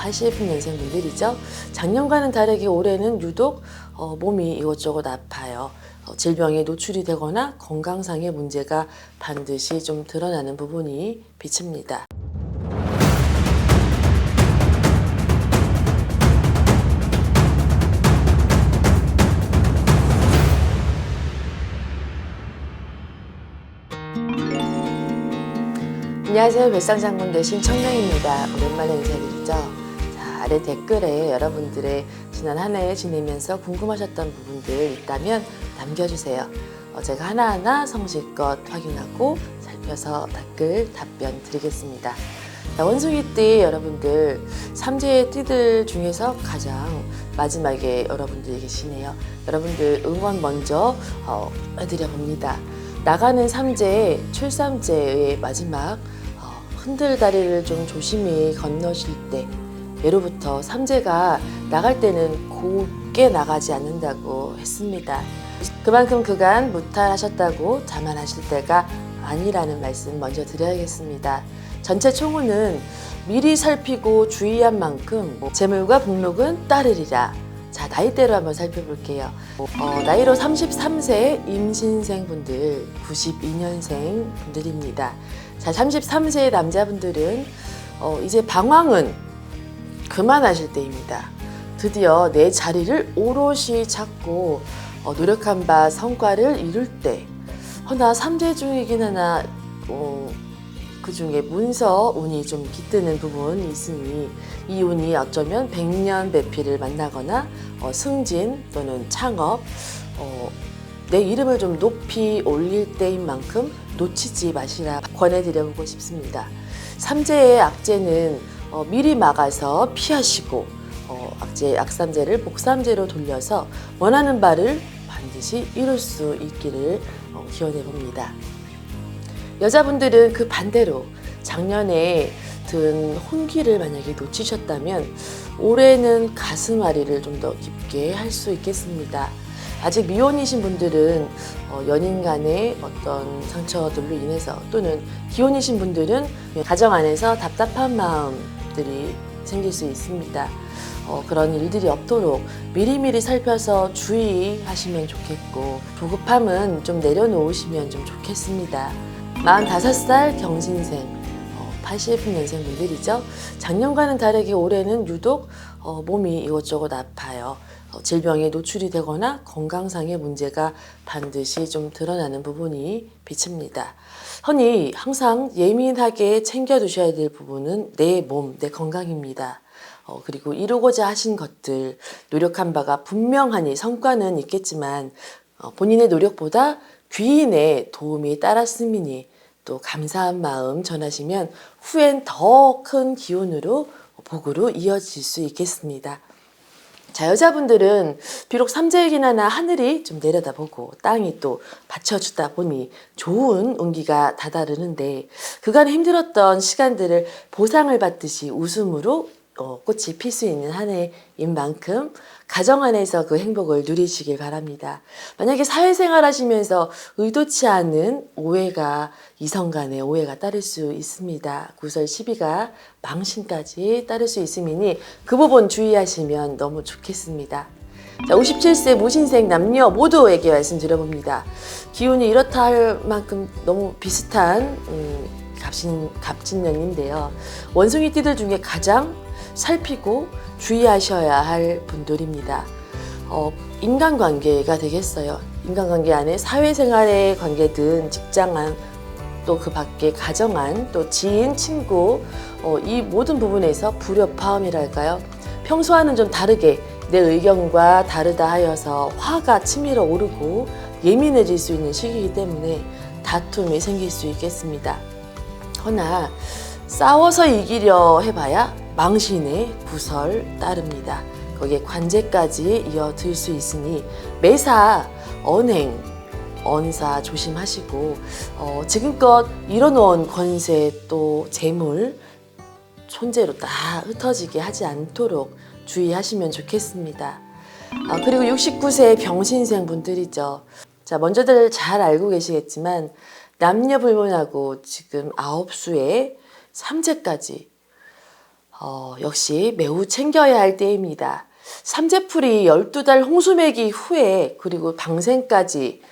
80년생 분들이죠. 작년과는 다르게 올해는 유독 어, 몸이 이것저것 아파요. 어, 질병에 노출이 되거나 건강상의 문제가 반드시 좀 드러나는 부분이 비칩니다. 안녕하세요. 별상장군 대신 청명입니다. 오랜만에 인사드리죠. 자, 아래 댓글에 여러분들의 지난 한 해 지내면서 궁금하셨던 부분들 있다면 남겨주세요. 어, 제가 하나하나 성실껏 확인하고 살펴서 댓글 답변 드리겠습니다. 자, 원숭이 띠 여러분들 삼재의 띠들 중에서 가장 마지막에 여러분들이 계시네요. 여러분들 응원 먼저 어, 해드려 봅니다. 나가는 삼재 출삼재의 마지막 어, 흔들다리를 좀 조심히 건너실 때 예로부터 삼재가 나갈 때는 곱게 나가지 않는다고 했습니다. 그만큼 그간 무탈하셨다고 자만하실 때가 아니라는 말씀 먼저 드려야겠습니다. 전체 총우는 미리 살피고 주의한 만큼 뭐 재물과 복록은 따르리라. 자, 나이대로 한번 살펴볼게요. 어, 나이로 33세 임신생 분들, 92년생 분들입니다. 자, 33세 남자분들은 어, 이제 방황은 그만하실 때입니다. 드디어 내 자리를 오롯이 찾고 어, 노력한 바 성과를 이룰 때. 허나 3대 중이긴 하나 어, 그 중에 문서 운이 좀 깃드는 부분이 있으니 이 운이 어쩌면 백년 배필을 만나거나 어, 승진 또는 창업 어, 내 이름을 좀 높이 올릴 때인 만큼 놓치지 마시라 권해드려보고 싶습니다. 삼재의 악재는 어, 미리 막아서 피하시고 어, 악재 악삼재를 복삼재로 돌려서 원하는 바를 반드시 이룰 수 있기를 어, 기원해 봅니다. 여자분들은 그 반대로 작년에 든 혼기를 만약에 놓치셨다면 올해는 가슴앓이를 좀 더 깊게 할 수 있겠습니다. 아직 미혼이신 분들은 어, 연인 간의 어떤 상처들로 인해서 또는 기혼이신 분들은 가정 안에서 답답한 마음 들이 생길 수 있습니다. 어, 그런 일들이 없도록 미리미리 살펴서 주의하시면 좋겠고 조급함은 좀 내려놓으시면 좀 좋겠습니다. 45살 경신생 어, 80년생 분들이죠. 작년과는 다르게 올해는 유독 어, 몸이 이것저것 아파요. 어, 질병에 노출이 되거나 건강상의 문제가 반드시 좀 드러나는 부분이 비칩니다. 허니 항상 예민하게 챙겨두셔야 될 부분은 내 몸, 내 건강입니다. 어, 그리고 이루고자 하신 것들, 노력한 바가 분명하니 성과는 있겠지만 어, 본인의 노력보다 귀인의 도움이 따랐음이니 또 감사한 마음 전하시면 후엔 더 큰 기운으로 복으로 이어질 수 있겠습니다. 자, 여자분들은 비록 삼재이긴 하나 하늘이 좀 내려다보고 땅이 또 받쳐주다 보니 좋은 운기가 다다르는데 그간 힘들었던 시간들을 보상을 받듯이 웃음으로 어, 꽃이 필 수 있는 한 해인 만큼 가정 안에서 그 행복을 누리시길 바랍니다. 만약에 사회생활 하시면서 의도치 않은 오해가 이성 간의 오해가 따를 수 있습니다. 구설 시비가 망신까지 따를 수 있음이니 그 부분 주의하시면 너무 좋겠습니다. 자, 57세 무신생 남녀 모두에게 말씀드려봅니다. 기운이 이렇다 할 만큼 너무 비슷한 음, 갑신, 갑진년인데요. 원숭이 띠들 중에 가장 살피고 주의하셔야 할 분들입니다. 어, 인간관계가 되겠어요. 인간관계 안에 사회생활의 관계든 직장안 또 그 밖에 가정안 또 지인 친구 어, 이 모든 부분에서 불협화음이랄까요? 평소와는 좀 다르게 내 의견과 다르다 하여서 화가 치밀어 오르고 예민해질 수 있는 시기이기 때문에 다툼이 생길 수 있겠습니다. 허나 싸워서 이기려 해봐야 망신의 구설 따릅니다. 거기에 관제까지 이어들 수 있으니 매사 언행 언사 조심하시고 어, 지금껏 이뤄놓은 권세 또 재물 손재로 다 흩어지게 하지 않도록 주의하시면 좋겠습니다. 아, 그리고 69세 병신생 분들이죠. 자, 먼저들 잘 알고 계시겠지만 남녀 불문하고 지금 아홉 수에 삼재까지 어, 어, 역시 매우 챙겨야 할 때입니다. 삼재풀이 12달 홍수매기 후에 그리고 방생까지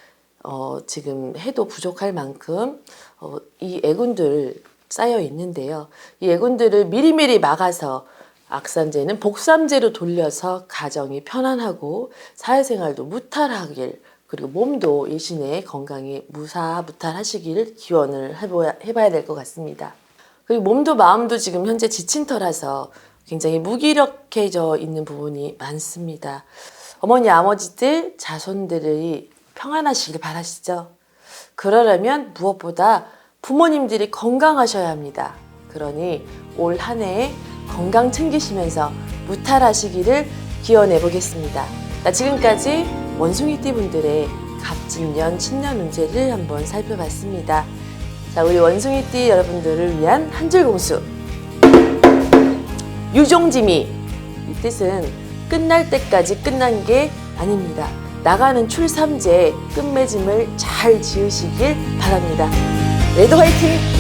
어, 지금 해도 부족할 만큼 어, 이 애군들 쌓여 있는데요. 이 애군들을 미리미리 막아서 악삼제는 복삼제로 돌려서 가정이 편안하고 사회생활도 무탈하길 그리고 몸도 일신의 건강에 무사무탈하시길 기원을 해봐야, 해봐야 될 것 같습니다. 그리고 몸도 마음도 지금 현재 지친 터라서 굉장히 무기력해져 있는 부분이 많습니다. 어머니, 아버지들, 자손들이 평안하시길 바라시죠. 그러려면 무엇보다 부모님들이 건강하셔야 합니다. 그러니 올 한해 건강 챙기시면서 무탈하시기를 기원해 보겠습니다. 나 지금까지 원숭이띠 분들의 갑진년, 친년 운세를 한번 살펴봤습니다. 자, 우리 원숭이띠 여러분들을 위한 한줄 공수. 유종지미. 이 뜻은 끝날 때까지 끝난 게 아닙니다. 나가는 출삼제 끝맺음을 잘 지으시길 바랍니다. 레드 화이팅!